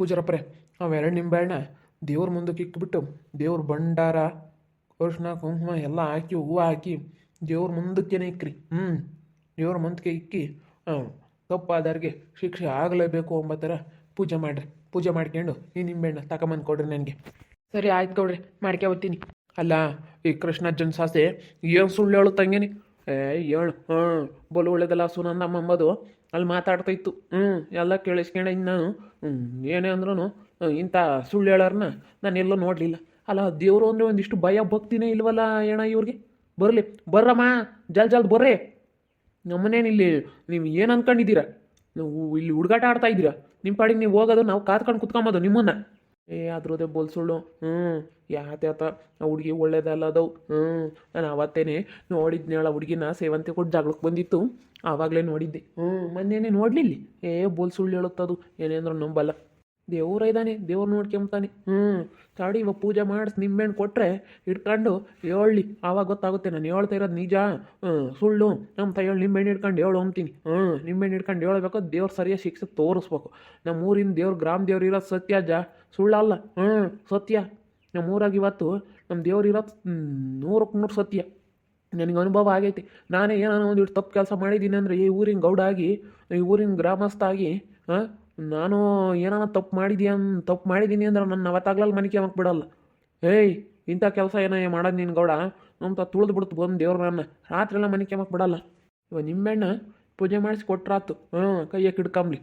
ಪೂಜಾರಪ್ಪರೆ, ಅವೆರಡು ನಿಂಬೆಹಣ್ಣ ದೇವ್ರ ಮುಂದಕ್ಕೆ ಇಕ್ಬಿಟ್ಟು ದೇವ್ರ ಭಂಡಾರ ಅರಿಶಿನ ಕುಂಕುಮ ಎಲ್ಲ ಹಾಕಿ, ಹೂವು ಹಾಕಿ ದೇವ್ರ ಮುಂದಕ್ಕೇನೆ ಇಕ್ರಿ. ಹ್ಞೂ ದೇವ್ರ ಮುಂದಕ್ಕೆ ಇಕ್ಕಿ ಹಾಂ ತಪ್ಪಾದವ್ರಿಗೆ ಶಿಕ್ಷೆ ಆಗಲೇಬೇಕು ಅಂಬ ಥರ ಪೂಜೆ ಮಾಡಿರಿ. ಪೂಜೆ ಮಾಡ್ಕೊಂಡು ಈ ನಿಂಬೆಹಣ್ಣ ತಗೊಂಬಂದು ಕೊಡ್ರಿ ನನಗೆ. ಸರಿ, ಆಯ್ತು ಕೊಡ್ರಿ ಮಾಡ್ಕೊಬತ್ತೀನಿ ಅಲ್ಲ, ಈ ಕೃಷ್ಣಜ್ಜನ ಸಾಸೆ ಏನು ಸುಳ್ಳು ಹೇಳು ತಂಗೇನಿ ಏ ಹೇಳು ಹಾಂ ಬಲು ಒಳ್ಳೇದಲ್ಲ ಸುನಂದ ಅಂಬೋದು ಅಲ್ಲಿ ಮಾತಾಡ್ತಾ ಇತ್ತು ಹ್ಞೂ, ಎಲ್ಲ ಕೇಳಿಸ್ಕೊಂಡೆ ನಾನು. ಏನೇ ಅಂದ್ರೂ ಇಂಥ ಸುಳ್ಳು ಹೇಳೋರ್ನ ನಾನು ಎಲ್ಲೂ ನೋಡಲಿಲ್ಲ. ಅಲ್ಲ, ದೇವರು ಅಂದರೆ ಒಂದಿಷ್ಟು ಭಯ ಭಕ್ತಿನೇ ಇಲ್ವಲ್ಲ ಏಣ ಇವ್ರಿಗೆ? ಬರಲಿ, ಬರ್ರಮ್ಮ, ಜಲ್ ಜಲ್ದ್ ಬರ್ರಿ. ನಮ್ಮನೇನು ಇಲ್ಲಿ ನೀವು ಏನು ಅಂದ್ಕೊಂಡಿದ್ದೀರಾ ನೀವು ಇಲ್ಲಿ ಹುಡುಗಾಟ ಆಡ್ತಾ ಇದ್ದೀರಾ? ನಿಮ್ಮ ಪಾಡಿಗೆ ನೀವು ಹೋಗೋದು, ನಾವು ಕಾತ್ಕೊಂಡು ಕುತ್ಕೊಂಬೋದು ನಿಮ್ಮನ್ನ. ಏ ಅದ್ರದೇ ಬೋಲ್ ಸುಳ್ಳು. ಹ್ಞೂ ಯಾತ ಆ ಹುಡುಗಿ ಒಳ್ಳೇದಲ್ಲ ಅದವು ಹ್ಞೂ ನಾನು ಅವತ್ತೇನೆ ನೋಡಿದ್ನೇಳ ಹುಡುಗಿನ ಸೇವಂತಿ ಕೊಟ್ಟು ಜಾಗಕ್ಕೆ ಬಂದಿತ್ತು. ಆವಾಗಲೇ ನೋಡಿದ್ದೆ. ಹ್ಞೂ ಮೊನ್ನೆನೆ ನೋಡಲಿಲ್ಲ. ಏ, ಬೋಲ್ ಸುಳ್ಳು ಹೇಳುತ್ತದು. ಅಂದ್ರೆ ನಂಬಲ್ಲ. ದೇವ್ರ ಇದ್ದಾನೆ ದೇವ್ರು ನೋಡ್ಕೊಂಬ್ತಾನೆ ಹ್ಞೂ ತಾಡಿ ಇವಾಗ ಪೂಜೆ ಮಾಡಿಸಿ ನಿಂಬೆಹಣ್ಣು ಕೊಟ್ಟರೆ ಇಟ್ಕೊಂಡು ಹೇಳಿ ಆವಾಗ ಗೊತ್ತಾಗುತ್ತೆ ನಾನು ಹೇಳ್ತಾ ಇರೋದು ನಿಜ ಸುಳ್ಳು. ನಮ್ಮ ತಾಯಿ ಹೇಳಿ ನಿಂಬೆಹಣ್ಣು ಹಿಡ್ಕೊಂಡು ಹೇಳು ಅಂತೀನಿ ಹ್ಞೂ ನಿಂಬೆಹಣ್ಣು ಇಟ್ಕೊಂಡು ಹೇಳ್ಬೇಕು ದೇವ್ರ ಸರಿಯಾಗಿ ಶಿಕ್ಷೆ ತೋರಿಸ್ಬೇಕು. ನಮ್ಮ ಊರಿನ ದೇವ್ರ ಗ್ರಾಮ ದೇವ್ರು ಇರೋದು ಸತ್ಯ ಜ ಸುಳ್ಳಲ್ಲ. ಹ್ಞೂ ಸತ್ಯ. ನಮ್ಮ ಊರಾಗ ಇವತ್ತು ನಮ್ಮ ದೇವ್ರು ಇರೋದು ನೂರಕ್ಕೆ ನೂರು ಸತ್ಯ. ನನಗೆ ಅನುಭವ ಆಗೈತಿ. ನಾನೇ ಏನಾನ ಒಂದು ಇಷ್ಟು ತಪ್ಪು ಕೆಲಸ ಮಾಡಿದ್ದೀನಿ ಅಂದರೆ ಈ ಊರಿನ ಗೌಡ ಆಗಿ ಈ ಊರಿನ ಗ್ರಾಮಸ್ಥ ಆಗಿ ಹಾಂ ನಾನು ಏನಾನ ತಪ್ಪು ಮಾಡಿದ್ಯಾ ತಪ್ಪು ಮಾಡಿದ್ದೀನಿ ಅಂದ್ರೆ ನನ್ನ ಅವತ್ತಾಗ್ಲಲ್ಲಿ ಮನಿಕೆ ಬಿಡಲ್ಲ. ಏಯ್, ಇಂಥ ಕೆಲಸ ಏನೋ ಮಾಡೋದು ನೀನು ಗೌಡ? ನಮ್ಮ ತುಳಿದು ಬಿಡ್ತು ಬಂದು ದೇವ್ರ ನನ್ನ ರಾತ್ರಿ ಎಲ್ಲ ಮನಿಕೆ ಬಿಡಲ್ಲ. ಇವಾಗ ನಿಂಬೆಣ್ಣ ಪೂಜೆ ಮಾಡಿಸಿ ಕೊಟ್ರಾತು. ಹ್ಞೂ ಕೈಯ ಕಿಡ್ಕಂಬ್ಲಿ.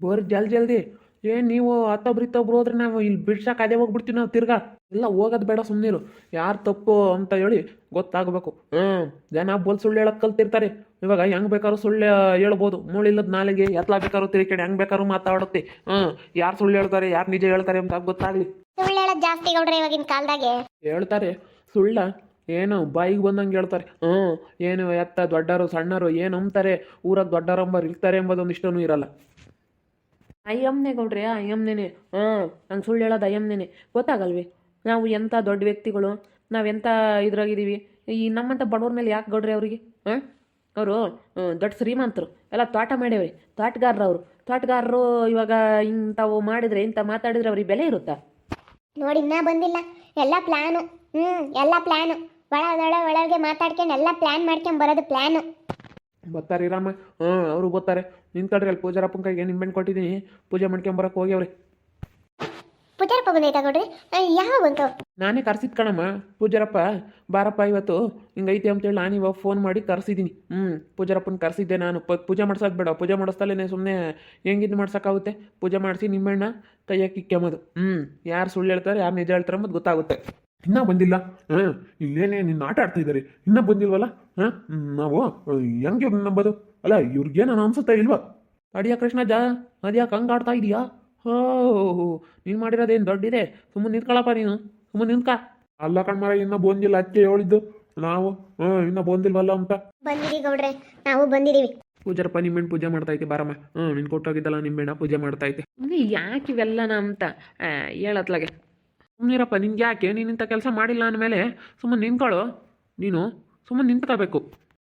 ಬೋರ್ ಜಲ್ದಿ ಜಲ್ದಿ. ಏನು ನೀವು ಹತ್ತೊಬ್ರು ಇತ್ತೊಬ್ರು ಹೋದ್ರೆ ನಾವು ಇಲ್ಲಿ ಬಿಡ್ಸಕ್ಕೆ ಅದೇ ಹೋಗ್ಬಿಡ್ತೀವಿ ನಾವು ತಿರ್ಗಾ. ಇಲ್ಲ ಹೋಗೋದು ಬೇಡ ಸುಮ್ಮನಿರು ಯಾರು ತಪ್ಪು ಅಂತ ಹೇಳಿ ಗೊತ್ತಾಗಬೇಕು. ಹ್ಞೂ ಜನ ಬೋಲ್ ಸುಳ್ಳು ಹೇಳಕ್ಕೆ ಕಲ್ತಿರ್ತಾರೆ. ಇವಾಗ ಹೆಂಗ್ ಬೇಕಾದ್ರೂ ಸುಳ್ಳು ಹೇಳ್ಬೋದು. ಮೂಳಿಲ್ಲದ ನಾಲಿಗೆ ಎತ್ಲಾ ಬೇಕಾದ್ರೂ ತಿರ್ಕಡೆ ಹೆಂಗ್ ಬೇಕಾದ್ರೂ ಮಾತಾಡುತ್ತೆ ಹ್ಞೂ ಯಾರು ಸುಳ್ಳು ಹೇಳ್ತಾರೆ ಯಾರು ನಿಜ ಹೇಳ್ತಾರೆ ಅಂತ ಗೊತ್ತಾಗ್ಲಿ. ಸುಳ್ಳು ಹೇಳೋದು ಜಾಸ್ತಿ ಇವಾಗಿನ ಕಾಲದಾಗೆ. ಹೇಳ್ತಾರೆ. ಸುಳ್ಳ ಏನು ಬಾಯಿಗೆ ಬಂದಂಗೆ ಹೇಳ್ತಾರೆ. ಹ್ಞೂ ಏನು ಎತ್ತ ದೊಡ್ಡರು ಸಣ್ಣರು ಏನು ಅಂತಾರೆ ಊರಾಗ ದೊಡ್ಡರಂಬರು ಇರ್ತಾರೆ ಎಂಬುದೊಂದು ಇಷ್ಟನೂ ಇರಲ್ಲ. ಅಯ್ಯಮ್ಮನೆ ಗೌಡ್ರೆ ಅಯ್ಯಮ್ಮನೇನೆ. ಹಾಂ ನಂಗೆ ಸುಳ್ಳು ಹೇಳೋದು ಅಯ್ಯಮ್ಮನೇನೆ. ಗೊತ್ತಾಗಲ್ವಿ? ನಾವು ಎಂಥ ದೊಡ್ಡ ವ್ಯಕ್ತಿಗಳು ನಾವೆಂಥ ಇದ್ರಾಗಿದ್ದೀವಿ? ಈ ನಮ್ಮಂಥ ಬಡವ್ರ ಮೇಲೆ ಯಾಕೆ ಗೌಡ್ರಿ ಅವರಿಗೆ? ಹಾಂ ಅವರು ದೊಡ್ಡ ಶ್ರೀಮಂತರು. ಎಲ್ಲ ತೋಟ ಮಾಡ್ಯವ್ರಿ ತೋಟಗಾರರು ಅವರು ತೋಟಗಾರರು ಇವಾಗ ಇಂಥವು ಮಾಡಿದ್ರೆ, ಇಂಥ ಮಾತಾಡಿದ್ರೆ ಅವ್ರಿಗೆ ಬೆಲೆ ಇರುತ್ತಾ? ನೋಡಿ, ಇನ್ನೂ ಬಂದಿಲ್ಲ. ಎಲ್ಲ ಪ್ಲ್ಯಾನು ಹ್ಞೂ, ಎಲ್ಲ ಪ್ಲ್ಯಾನು ಒಳ ಒಳ ಒಳಗೆ ಮಾತಾಡ್ಕೊಂಡು ಎಲ್ಲ ಪ್ಲ್ಯಾನ್ ಮಾಡ್ಕೊಂಡು ಬರೋದು ಪ್ಲಾನು. ಬರ್ತಾರೆ ರಾಮ. ಹ್ಞೂ ಅವರು ಬರ್ತಾರೆ. ನಿಂತ್ಕೊಳ್ರಿ ಅಲ್ಲಿ ಪೂಜಾರಪ್ಪನ ಕೈಗೆ ನಿಂಬೆಣ್ಣು ಕೊಟ್ಟಿದ್ದೀನಿ ಪೂಜೆ ಮಾಡ್ಕೊಂಬರಕ್ಕೆ ಅವ್ರಿ ಪೂಜಾರಪ್ಪ ಬಂದೈತಾ ಕೊಡ್ರಿ ಯಾವ ಬಂತು ನಾನೇ ಕರ್ಸಿದ್ ಕಣಮ್ಮ. ಪೂಜಾರಪ್ಪ ಬಾರಪ್ಪ ಇವತ್ತು ಹಿಂಗೈತೆ ಅಂತೇಳಿ ನಾನು ಇವಾಗ ಫೋನ್ ಮಾಡಿ ಕರ್ಸಿದ್ದೀನಿ ಹ್ಞೂ ಪೂಜಾರಪ್ಪನ ಕರ್ಸಿದ್ದೆ ನಾನು. ಪ ಪೂಜೆ ಮಾಡ್ಸೋದು ಬೇಡ. ಪೂಜೆ ಮಾಡಿಸ್ತಲೇ ಸುಮ್ಮನೆ ಹೆಂಗಿದ್ದು ಮಾಡ್ಸೋಕ್ಕಾಗುತ್ತೆ? ಪೂಜೆ ಮಾಡಿಸಿ ನಿಂಬೆಣ್ಣ ಕೈಯಾಗ ಇಕ್ಕೊಂಬೋದು ಹ್ಞೂ ಯಾರು ಸುಳ್ಳು ಹೇಳ್ತಾರೆ ಯಾರು ನಿಜ ಹೇಳ್ತಾರೆ ಅಂಬುದು ಗೊತ್ತಾಗುತ್ತೆ. ಇನ್ನೂ ಬಂದಿಲ್ಲ. ಹಾಂ ಇಲ್ಲೇನೇ ನಿನ್ನ ಆಟ ಆಡ್ತಾ ಇದ್ದಾರೆ. ಇನ್ನೂ ಬಂದಿಲ್ವಲ್ಲ? ಹಾಂ? ನಾವು ಹೆಂಗೆ ನಂಬೋದು? ಅಲ್ಲ ಇವ್ರಿಗೇನು ಅನ್ಸುತ್ತಾ ಇಲ್ವಾ? ಅಡಿಯ ಕೃಷ್ಣ ಜಾ ಅದ್ಯಾಕೆ ಹಂಗೆ ಆಡ್ತಾ ಇದೀಯಾ? ಹೋ ನೀನು ಮಾಡಿರೋದೇನು ದೊಡ್ಡಿದೆ? ಸುಮ್ಮನೆ ನಿಂತ್ಕೊಳಪ್ಪ ನೀನು. ಸುಮ್ಮನೆ ನಿಂತ್ಕ. ಅಲ್ಲ ಕಣ್ಮರ ಇನ್ನೂ ಬಂದಿಲ್ಲ. ಅತ್ತೆ ಹೇಳಿದ್ದು. ನಾವು ಹಾಂ ಇನ್ನೂ ಬಂದಿಲ್ವಲ್ಲ ಅಂತ. ಬಂದಿರಿ ಗೌಡ್ರೆ. ನಾವು ಬಂದಿದ್ದೀವಿ ಪೂಜಾರಪ್ಪ ನಿಂಬೆಣ್ಣು ಪೂಜೆ ಮಾಡ್ತಾ ಐತೆ ಬಾರಮ್ಮ. ಹ್ಞೂ ನಿನ್ ಕೊಟ್ಟೋಗಿದ್ದಲ್ಲ ನಿಂಬೆಣ್ಣ ಪೂಜೆ ಮಾಡ್ತಾ ಐತೆ ಯಾಕೆ ಯಾಕೆ ಇವೆಲ್ಲನ ಅಂತ ಹೇಳತ್ಲಾಗೆ. ಸುಮ್ಮನಿರಪ್ಪ ನಿನ್ಗೆ ಯಾಕೆ? ನೀನು ಇಂಥ ಕೆಲಸ ಮಾಡಿಲ್ಲ ಅಂದಮೇಲೆ ಸುಮ್ಮನೆ ನಿಂತ್ಕೊಳ್ಳು ನೀನು ಸುಮ್ಮನೆ ನಿಂತ್ಕೋಬೇಕು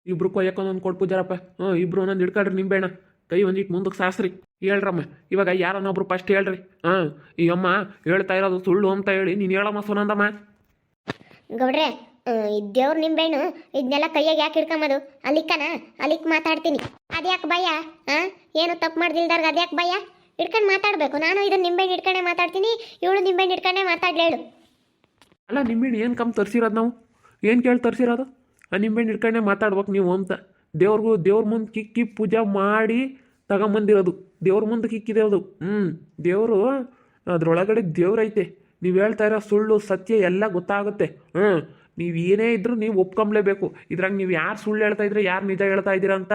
ಇಬ್ರು ಕೊಯ್ಯಕ್ಕೊಂದೊಂದು ಕೊಟ್ಟು ಪೂಜಾರಪ್ಪ. ಹ್ಞೂ, ಇಬ್ರು ಒಂದೊಂದು ಹಿಡ್ಕೊಳ್ರಿ ನಿಂಬೆಣ್ಣ ಕೈ ಒಂದಿಟ್ಟು ಮುಂದಕ್ಕೆ ಸಾಸ್ರಿ. ಹೇಳ್ರಮ್ಮ, ಇವಾಗ ಯಾರನ್ನೊಬ್ರು ಫಸ್ಟ್ ಹೇಳ್ರಿ. ಹಾಂ ಈ ಅಮ್ಮ ಹೇಳ್ತಾ ಇರೋದು ಸುಳ್ಳು ಅಂತ ಹೇಳಿ ನೀನು ಹೇಳಮ್ಮ ಸುನಂದಮ್ಮ. ಗೌಡ್ರೆ ದೇವ್ರ ನಿಂಬೆಣ್ಣು ಇದನ್ನೆಲ್ಲ ಕೈಯಾಗ ಯಾಕೆ ಹಿಡ್ಕೊಂಬದು ಅಲ್ಲಿಕ್ಕನ? ಅಲ್ಲಿಕ್ ಮಾತಾಡ್ತೀನಿ. ಅದ್ಯಾಕೆ ಭಯ? ಹಾಂ ಏನು ತಪ್ಪು ಮಾಡ್ದಿಲ್ದಾರ್ಗ ಅದ್ಯಾಕೆ ಭಯ? ಹಿಡ್ಕೊಂಡು ಮಾತಾಡಬೇಕು. ನಾನು ಇದನ್ನ ನಿಂಬೆಹಣ್ಣು ಹಿಡ್ಕೊಂಡೆ ಮಾತಾಡ್ತೀನಿ, ಇವಳು ನಿಂಬೆಹಣ್ಣು ಹಿಡ್ಕೊಂಡೆ ಮಾತಾಡ್ಲೇಳು ಅಲ್ಲ ನಿಂಬೆಣ್ಣು ಏನು ಕಮ್ಮಿ ತರಿಸಿರೋದು ನಾವು? ಏನು ಕೇಳಿ ತರಿಸಿರೋದು? ಆ ನಿಂಬೆಣ್ಣು ಹಿಡ್ಕೊಂಡೆ ಮಾತಾಡ್ಬೇಕು ನೀವು ಅಂತ. ದೇವ್ರಿಗೂ, ದೇವ್ರ ಮುಂದೆ ಕಿಕ್ಕಿ ಪೂಜೆ ಮಾಡಿ ತಗೊಂಬಂದಿರೋದು. ದೇವ್ರ ಮುಂದೆ ಕಿಕ್ಕಿದೆ ಅದು. ಹ್ಞೂ ದೇವರು ಅದ್ರೊಳಗಡೆ ದೇವ್ರೈತೆ ನೀವು ಹೇಳ್ತಾ ಇರೋ ಸುಳ್ಳು, ಸತ್ಯ ಎಲ್ಲ ಗೊತ್ತಾಗುತ್ತೆ. ಹ್ಞೂ ನೀವು ಏನೇ ಇದ್ರೂ ನೀವು ಒಪ್ಕೊಂಬ್ಲೇಬೇಕು. ಇದ್ರಾಗ ನೀವು ಯಾರು ಸುಳ್ಳು ಹೇಳ್ತಾ ಇದ್ರೆ, ಯಾರು ನಿಜ ಹೇಳ್ತಾ ಇದ್ದೀರಾ ಅಂತ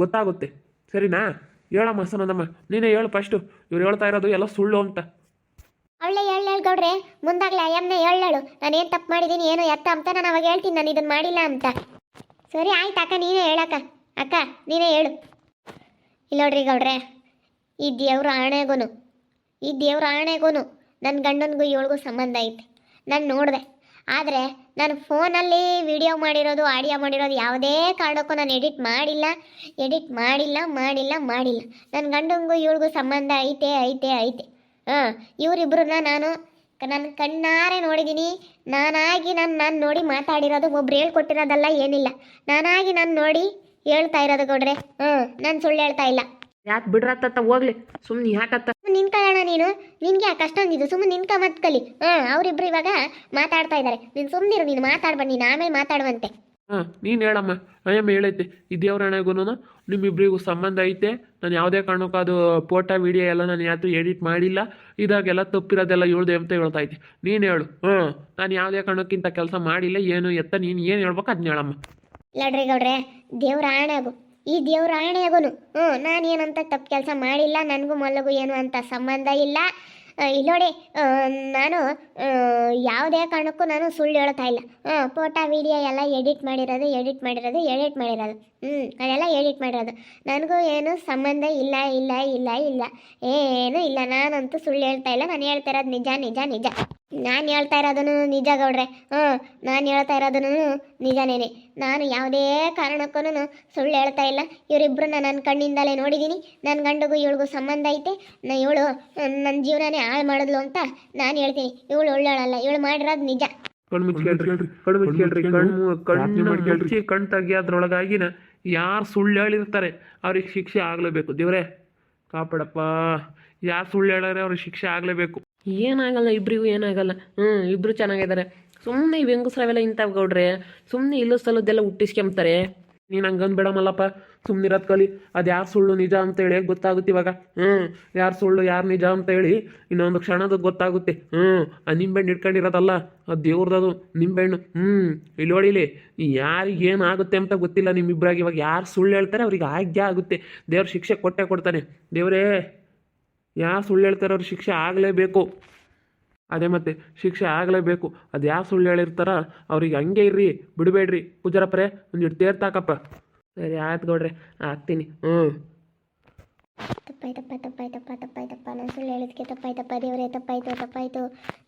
ಗೊತ್ತಾಗುತ್ತೆ. ಸರಿನಾ? ಹೇಳಮ್ಮ ಸನದಮ್ಮ ನೀನೇ ಹೇಳು ಫಸ್ಟು ಇವ್ರು ಹೇಳ್ತಾ ಇರೋದು ಎಲ್ಲ ಸುಳ್ಳು ಅಂತ. ಅವಳೆ ಹೇಳೇಳು ಗೌಡ್ರೆ, ಮುಂದಾಗ್ಲೇ ಅಯ್ಯಮ್ಮ ಹೇಳೇಳು ನಾನು ಏನು ತಪ್ಪು ಮಾಡಿದ್ದೀನಿ ಏನು ಎತ್ತ ಅಂತ ನಾನು ಅವಾಗ ಹೇಳ್ತೀನಿ, ನಾನು ಇದನ್ನು ಮಾಡಿಲ್ಲ ಅಂತ. ಸರಿ, ಆಯ್ತು ಅಕ್ಕ, ನೀನೇ ಹೇಳಕ್ಕ ಅಕ್ಕ. ನೀನೇ ಹೇಳು. ಇಲ್ಲ ನೋಡ್ರಿ ಗೌಡ್ರೆ, ಈ ದೇವ್ರ ಆಣೆಗೂ ಈ ದೇವ್ರ ಆಣೆಗೂ ನನ್ನ ಗಂಡನಿಗೂ ಇವಳಿಗೂ ಸಂಬಂಧ ಐತೆ. ನಾನು ನೋಡಿದೆ. ಆದರೆ ನಾನು ಫೋನಲ್ಲಿ ವಿಡಿಯೋ ಮಾಡಿರೋದು, ಆಡಿಯೋ ಮಾಡಿರೋದು ಯಾವುದೇ ಕಾರಣಕ್ಕೂ ನಾನು ಎಡಿಟ್ ಮಾಡಿಲ್ಲ ಎಡಿಟ್ ಮಾಡಿಲ್ಲ ಮಾಡಿಲ್ಲ ಮಾಡಿಲ್ಲ. ನನ್ನ ಗಂಡಂಗೂ ಇವಳಿಗೂ ಸಂಬಂಧ ಐತೆ ಐತೆ ಐತೆ. ಹಾಂ ಇವರಿಬ್ಬರನ್ನ ನಾನು ನನ್ನ ಕಣ್ಣಾರೆ ನೋಡಿದ್ದೀನಿ ನಾನಾಗಿ ನಾನು ನಾನು ನೋಡಿ ಮಾತಾಡಿರೋದು, ಒಬ್ರು ಹೇಳ್ಕೊಟ್ಟಿರೋದಲ್ಲ ಏನಿಲ್ಲ. ನಾನಾಗಿ ನಾನು ನೋಡಿ ಹೇಳ್ತಾ ಇರೋದು ಕೊಡ್ರೆ ಹ್ಞೂ ನಾನು ಸುಳ್ಳು ಹೇಳ್ತಾ ಇಲ್ಲ. ಯಾಕೆ ಬಿಡ್ರತ್ತ ಹೋಗ್ಲಿ. ಸುಮ್ಮನೆ ಯಾಕತ್ತ? ನಿನ್ ನಿನ್ಕೊಳ್ಳೋಣ ನೀನು. ನಿನ್ಗೆ ಯಾಕೆ ಅಷ್ಟೊಂದಿದ್ದು ಸುಮ್ಮನೆ ನಿನ್ಕ ಮತ್ ಕಲಿ. ಹಾಂ ಅವ್ರಿಬ್ರು ಇವಾಗ ಮಾತಾಡ್ತಾ ಇದ್ದಾರೆ ನೀನು ಸುಮ್ಮನಿರು ನೀನು ಮಾತಾಡ್ಬ ನೀನು ಆಮೇಲೆ ಮಾತಾಡುವಂತೆ. ಹಾ ನೀನು ಹೇಳಮ್ಮ. ಅಯ್ಯಮ್ಮ ಹೇಳೈತೆ ಈ ದೇವ್ರಣೆಗೂ ನಿಮ್ಮಿಬ್ಬರಿಗೂ ಸಂಬಂಧ ಐತೆ. ನಾನು ಯಾವುದೇ ಕಾರಣಕ್ಕೂ ಅದು ಫೋಟೋ ವಿಡಿಯೋ ಎಲ್ಲ ನಾನು ಯಾವತ್ತೂ ಎಡಿಟ್ ಮಾಡಿಲ್ಲ. ಇದಾಗೆಲ್ಲ ತಪ್ಪಿರೋದೆಲ್ಲ ಹೇಳ್ದೆ ಅಂತ ಹೇಳ್ತಾ ಐತೆ ನೀನು ಹೇಳು. ಹ್ಞೂ ನಾನು ಯಾವುದೇ ಕಾರಣಕ್ಕಿಂತ ಕೆಲಸ ಮಾಡಿಲ್ಲ ಏನು ಎತ್ತ ನೀನು ಏನು ಹೇಳ್ಬೇಕು ಅದನ್ನ ಹೇಳಮ್ಮ. ಲಡ್ರಿ ಗೌಡ್ರೆ ದೇವ್ರ ಆಣೆಗು. ಈ ದೇವ್ರ ಆಣೆಯಾಗೋನು. ಹ್ಞೂ ನಾನು ಏನಂತ ತಪ್ಪು ಕೆಲಸ ಮಾಡಿಲ್ಲ, ನನಗೂ ಮಲ್ಲಗೂ ಏನು ಅಂತ ಸಂಬಂಧ ಇಲ್ಲ. ಇಲ್ಲಿ ನೋಡಿ ನಾನು ಯಾವುದೇ ಕಾರಣಕ್ಕೂ ನಾನು ಸುಳ್ಳು ಹೇಳ್ತಾ ಇಲ್ಲ. ಹ್ಞೂ ಫೋಟೋ, ವಿಡಿಯೋ ಎಲ್ಲ ಎಡಿಟ್ ಮಾಡಿರೋದು ಎಡಿಟ್ ಮಾಡಿರೋದು ಎಡಿಟ್ ಮಾಡಿರೋದು. ಹ್ಞೂ, ಅದೆಲ್ಲ ಎಡಿಟ್ ಮಾಡಿರೋದು. ನನಗೂ ಏನು ಸಂಬಂಧ ಇಲ್ಲ ಇಲ್ಲ ಇಲ್ಲ ಇಲ್ಲ. ಏನೂ ಇಲ್ಲ, ನಾನಂತೂ ಸುಳ್ಳು ಹೇಳ್ತಾ ಇಲ್ಲ. ನಾನು ಹೇಳ್ತಾ ಇರೋದು ನಿಜ ನಿಜ ನಿಜ. ನಾನು ಹೇಳ್ತಾ ಇರೋದನ್ನು ನಿಜ ಗೌಡ್ರೆ. ಹ್ಞೂ ನಾನು ಹೇಳ್ತಾ ಇರೋದನ್ನು ನಿಜನೇನೆ. ನಾನು ಯಾವುದೇ ಕಾರಣಕ್ಕೂ ಸುಳ್ಳು ಹೇಳ್ತಾ ಇಲ್ಲ. ಇವರಿಬ್ಬರನ್ನ ನನ್ನ ಕಣ್ಣಿಂದಲೇ ನೋಡಿದ್ದೀನಿ ನನ್ನ ಗಂಡಗೂ ಇವಳಿಗೂ ಸಂಬಂಧ ಐತೆ. ನಾ ಇವಳು ನನ್ನ ಜೀವನನೇ ಹಾಳು ಮಾಡಿದ್ಲು ಅಂತ ನಾನು ಹೇಳ್ತೀನಿ. ಇವಳು ಒಳ್ಳೆಯಳಲ್ಲ ಇವಳು ಮಾಡಿರೋದು ನಿಜ. ಕಣ್ಣು ಮುಚ್ಚಿ ಕೇಳ್ರಿ ಕಣ್ಣು ಮುಚ್ಚಿ ಕೇಳ್ರಿ ಕಣ್ಣು ಕಣ್ಣು ಮುಚ್ಚಿ ಕಣ್ಣು ತೆಗಿಯೋದ್ರೊಳಗಾಗಿನ ಯಾರು ಸುಳ್ಳು ಹೇಳಿರ್ತಾರೆ ಅವ್ರಿಗೆ ಶಿಕ್ಷೆ ಆಗಲೇಬೇಕು. ದೇವ್ರೆ ಕಾಪಾಡಪ್ಪ. ಯಾರು ಸುಳ್ಳು ಹೇಳಾರೆ ಅವ್ರಿಗೆ ಶಿಕ್ಷೆ ಆಗಲೇಬೇಕು. ಏನಾಗಲ್ಲ ಇಬ್ಬರಿಗೂ ಏನಾಗಲ್ಲ. ಹ್ಞೂ ಇಬ್ಬರು ಚೆನ್ನಾಗಿದ್ದಾರೆ ಸುಮ್ಮನೆ ಈ ಹೆಂಗಸ್ರವೆಲ್ಲ ಇಂಥವು ಗೌಡ್ರೆ ಸುಮ್ಮನೆ ಇಲ್ಲೋ ಸಲದ್ದೆಲ್ಲ ಹುಟ್ಟಿಸ್ಕೊಂಬ್ತಾರೆ. ನೀನು ಹಂಗಂದು ಸುಮ್ಮನೆ ಸುಮ್ಮನಿರೋದು ಕಲಿ. ಅದು ಯಾರು ಸುಳ್ಳು ನಿಜ ಅಂತೇಳಿ ಗೊತ್ತಾಗುತ್ತೆ ಇವಾಗ? ಹ್ಞೂ ಯಾರು ಸುಳ್ಳು ಯಾರು ನಿಜ ಅಂತೇಳಿ ಇನ್ನೊಂದು ಕ್ಷಣದ ಗೊತ್ತಾಗುತ್ತೆ. ಹ್ಞೂ ಆ ನಿಂಬೆಹಣ್ಣು ಇಟ್ಕೊಂಡಿರೋದಲ್ಲ ಅದು ದೇವ್ರದ್ದು ನಿಂಬೆಹಣ್ಣು ಹ್ಞೂ ಇಲ್ಲಿ ನೋಡಿಲಿ ಯಾರಿಗೆ ಏನಾಗುತ್ತೆ ಅಂತ ಗೊತ್ತಿಲ್ಲ ನಿಮ್ಮಿಬ್ಬರಾಗಿ ಇವಾಗ ಯಾರು ಸುಳ್ಳು ಹೇಳ್ತಾರೆ ಅವ್ರಿಗೆ ಆಜ್ಞೆ ಆಗುತ್ತೆ. ದೇವ್ರ ಶಿಕ್ಷೆ ಕೊಟ್ಟೆ ಕೊಡ್ತಾನೆ. ದೇವರೇ ಯಾರು ಸುಳ್ಳು ಹೇಳ್ತಾರೆ ಅವ್ರಿಗೆ ಶಿಕ್ಷೆ ಆಗಲೇಬೇಕು. ಅದೇ ಮತ್ತೆ ಶಿಕ್ಷೆ ಆಗಲೇಬೇಕು. ಅದು ಯಾವ ಸುಳ್ಳು ಹೇಳಿರ್ತಾರ ಅವ್ರಿಗೆ ಹಂಗೆ ಇರ್ರಿ, ಬಿಡಬೇಡ್ರಿ. ಪೂಜಾರಪ್ಪರೇ ಒಂದಿಟ್ಟು ತೇರ್ತಾಕಪ್ಪ ಸರಿ ಆಯ್ತು ಗೌಡ್ರೆ, ಹಾಕ್ತೀನಿ. ಹ್ಞೂ ತಪ್ಪಾಯ್ತಪ್ಪ ತಪ್ಪಾಯ್ತಪ್ಪ ತಪ್ಪಾಯ್ತಪ್ಪ ನಾನು ಸುಳ್ಳು ಹೇಳಿದ್ಕೆ ತಪ್ಪಾಯ್ತಪ್ಪ. ದೇವರೇ, ತಪ್ಪಾಯ್ತು ತಪ್ಪಾಯ್ತು.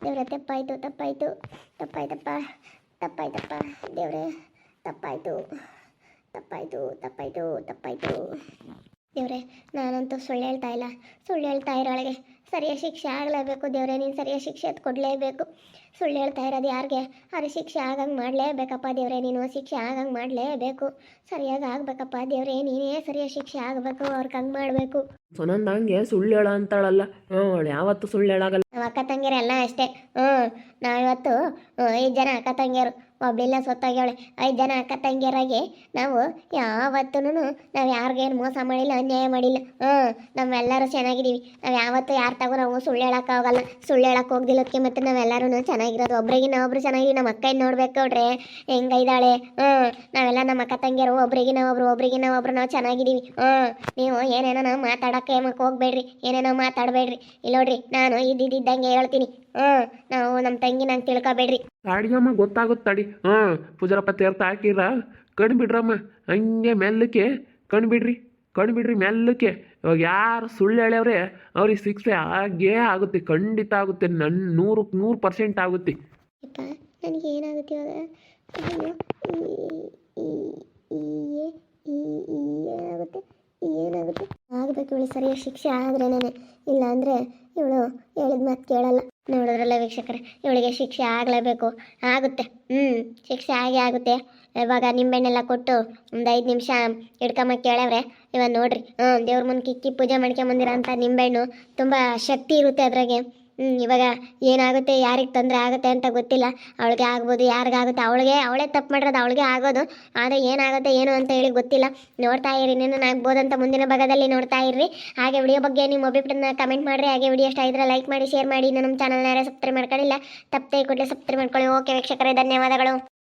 ದೇವರೇ, ತಪ್ಪಾಯ್ತು ತಪ್ಪಾಯ್ತು. ತಪ್ಪಾಯ್ತಪ್ಪ ತಪ್ಪಾಯ್ತಪ್ಪ. ದೇವರೇ, ತಪ್ಪಾಯ್ತು. ತಪ್ಪಾಯ್ತು ತಪ್ಪಾಯ್ತು ತಪ್ಪಾಯ್ತು. ದೇವರೇ ನಾನಂತೂ ಸುಳ್ಳು ಹೇಳ್ತಾ ಇಲ್ಲ. ಸುಳ್ಳು ಹೇಳ್ತಾ ಇರೋಳಿಗೆ ಸರಿಯಾದ ಶಿಕ್ಷೆ ಆಗಲೇಬೇಕು ದೇವ್ರೆ ನೀನು ಸರಿಯಾದ ಶಿಕ್ಷೆ ಅದು ಕೊಡಲೇಬೇಕು. ಸುಳ್ಳು ಹೇಳ್ತಾ ಇರೋದು ಯಾರಿಗೆ? ಅರೆ ಶಿಕ್ಷೆ ಆಗಂಗೆ ಮಾಡಲೇಬೇಕಪ್ಪ ದೇವ್ರೆ ನೀನು ಶಿಕ್ಷೆ ಆಗಂಗೆ ಮಾಡಲೇಬೇಕು. ಸರಿಯಾಗಿ ಆಗಬೇಕಪ್ಪ ದೇವ್ರೆ ನೀನೇ ಸರಿಯಾದ ಶಿಕ್ಷೆ ಆಗಬೇಕು ಅವ್ರಿಗೆ ಹಂಗೆ ಮಾಡಬೇಕು. ಸುನಂದ ಹಂಗೆ ಸುಳ್ಳು ಹೇಳ ಅಂತಾಳಲ್ಲ. ಹ್ಞೂ ಅವಳು ಯಾವತ್ತೂ ಸುಳ್ಳು ಹೇಳಾಗಲ್ಲ. ನಾವು ಅಕ್ಕ ತಂಗಿಯರೆಲ್ಲ ಅಷ್ಟೇ. ಹ್ಞೂ ನಾವಿವತ್ತು ಐದು ಜನ ಅಕ್ಕ ತಂಗಿಯರು. ಒಬ್ಳಿಲ್ಲ ಸೊತ್ತಾಗ್ಯಾವಳೆ. ಐದು ಜನ ಅಕ್ಕ ತಂಗಿಯರಾಗಿ ನಾವು ಯಾವತ್ತೂ ನಾವು ಯಾರಿಗೇನು ಮೋಸ ಮಾಡಿಲ್ಲ, ಅನ್ಯಾಯ ಮಾಡಿಲ್ಲ. ಹ್ಞೂ ನಾವೆಲ್ಲರೂ ಚೆನ್ನಾಗಿದ್ದೀವಿ. ನಾವು ಯಾವತ್ತೂ ಯಾರು ತಗೋ ನಾವು ಸುಳ್ಳು ಹೇಳೋಕ್ಕಾಗಲ್ಲ ಸುಳ್ಳು ಹೇಳಕ್ಕೆ ಹೋಗ್ದಿಲ್ಲದಕ್ಕೆ ಮತ್ತು ನಾವೆಲ್ಲರೂ ಚೆನ್ನಾಗಿರೋದು. ಒಬ್ರಿಗೆ ನಾವೊಬ್ರು ಚೆನ್ನಾಗಿ ನಮ್ಮ ಅಕ್ಕ ನೋಡ್ಬೇಕು ನೋಡ್ರಿ ಹೆಂಗೈದಾಳೆ ಹ್ಞೂ ನಾವೆಲ್ಲ ನಮ್ಮ ಅಕ್ಕ ತಂಗಿಯರು ಒಬ್ರಿಗೆ ನಾವೊಬ್ರು ಒಬ್ರಿಗೆ ನಾವೊಬ್ರು ನಾವು ಚೆನ್ನಾಗಿದ್ದೀವಿ. ಹ್ಞೂ ನೀವು ಏನೇನೋ ನಾವು ಮಾತಾಡೋಕ್ಕೆ ಮಕ್ಕ ಹೋಗ್ಬೇಡ್ರಿ. ಏನೇನೋ ಮಾತಾಡಬೇಡ್ರಿ. ಇಲ್ಲ ನೋಡ್ರಿ, ನಾನು ಇದ್ದಿದ್ದಂಗೆ ಹೇಳ್ತೀನಿ. ಹ್ಞೂ ನಾವು ನಮ್ಮ ತಂಗಿ ನಂಗೆ ತಿಳ್ಕೊಬೇಡ್ರಿ. ಅಡಿಗಮ್ಮ ಗೊತ್ತಾಗುತ್ತೆ ತಡಿ. ಹಾಂ ಪೂಜಾರಪ್ಪ ತೇರ್ತ ಹಾಕಿರ ಕಣ್ ಬಿಡ್ರಮ್ಮ, ಹಂಗೆ ಮೆಲ್ಲಕ್ಕೆ, ಕಣ್ ಬಿಡ್ರಿ ಕಣ್ ಬಿಡ್ರಿ ಮೆಲ್ಲಕ್ಕೆ. ಇವಾಗ ಯಾರು ಸುಳ್ಳು ಹೇಳ್ಯವ್ರೆ, ಅವ್ರಿಗೆ ಶಿಕ್ಷೆ ಆಗೇ ಆಗುತ್ತೆ, ಖಂಡಿತ ಆಗುತ್ತೆ ನನ್ನ ನೂರು ನೂರು ಪರ್ಸೆಂಟ್ ಆಗುತ್ತೆ. ನನಗೆ ಏನಾಗುತ್ತೆ ಏನಾಗುತ್ತೆ ಏನಾಗುತ್ತೆ? ಆಗಬೇಕು ಇವಳು ಸರಿಯಾದ ಶಿಕ್ಷೆ ಆದ್ರೇನೇ ಇಲ್ಲ ಅಂದರೆ ಇವಳು ಹೇಳಿದ ಮಾತು ಕೇಳಲ್ಲ. ನೋಡಿದ್ರಲ್ಲ ವೀಕ್ಷಕರೇ, ಇವಳಿಗೆ ಶಿಕ್ಷೆ ಆಗಲೇಬೇಕು. ಆಗುತ್ತೆ. ಹ್ಞೂ ಶಿಕ್ಷೆ ಆಗೇ ಆಗುತ್ತೆ. ಇವಾಗ ನಿಂಬೆಣ್ಣೆಲ್ಲ ಕೊಟ್ಟು ಒಂದು ಐದು ನಿಮಿಷ ಹಿಡ್ಕೊಂಬ ಕೇಳವ್ರೆ. ಇವಾಗ ನೋಡ್ರಿ ಹ್ಞೂ ದೇವ್ರ ಮುಂದೆ ಕಿಕ್ಕಿ ಪೂಜೆ ಮಾಡ್ಕೊಂಬಂದಿರೋ ಅಂಥ ನಿಂಬೆಹಣ್ಣು ತುಂಬ ಶಕ್ತಿ ಇರುತ್ತೆ ಅದ್ರಾಗೆ. ಇವಾಗ ಏನಾಗುತ್ತೆ, ಯಾರಿಗೆ ತೊಂದರೆ ಆಗುತ್ತೆ ಅಂತ ಗೊತ್ತಿಲ್ಲ. ಅವಳಿಗೆ ಆಗ್ಬೋದು, ಯಾರಿಗಾಗುತ್ತೆ, ಅವಳಿಗೆ, ಅವಳೇ ತಪ್ಪು ಮಾಡಿರೋದು ಅವಳಿಗೆ ಆಗೋದು. ಆದರೆ ಏನಾಗುತ್ತೆ, ಏನು ಅಂತ ಹೇಳಿ ಗೊತ್ತಿಲ್ಲ. ನೋಡ್ತಾ ಇರಿ ಇನ್ನೇನು ಆಗ್ಬೋದು ಅಂತ ಮುಂದಿನ ಭಾಗದಲ್ಲಿ ನೋಡ್ತಾ ಇರ್ರಿ. ಹಾಗೆ ವಿಡಿಯೋ ಬಗ್ಗೆ ನಿಮ್ಮ ಅಭಿಪ್ರಾಯನ ಕಮೆಂಟ್ ಮಾಡಿರಿ. ಹಾಗೆ ವಿಡಿಯೋ ಇಷ್ಟ ಇದ್ರೆ ಲೈಕ್ ಮಾಡಿ ಶೇರ್ ಮಾಡಿ. ನಮ್ಮ ಚಾನಲ್ನ ಯಾರೇ ಸಬ್ಸ್ಕ್ರೈಬ್ ಮಾಡ್ಕೊಂಡಿಲ್ಲ, ತಪ್ಪದೆ ಕೂಡಲೇ ಸಬ್ಸ್ಕ್ರೈಬ್ ಮಾಡ್ಕೊಳ್ಳಿ. ಓಕೆ ವೀಕ್ಷಕರೇ, ಧನ್ಯವಾದಗಳು.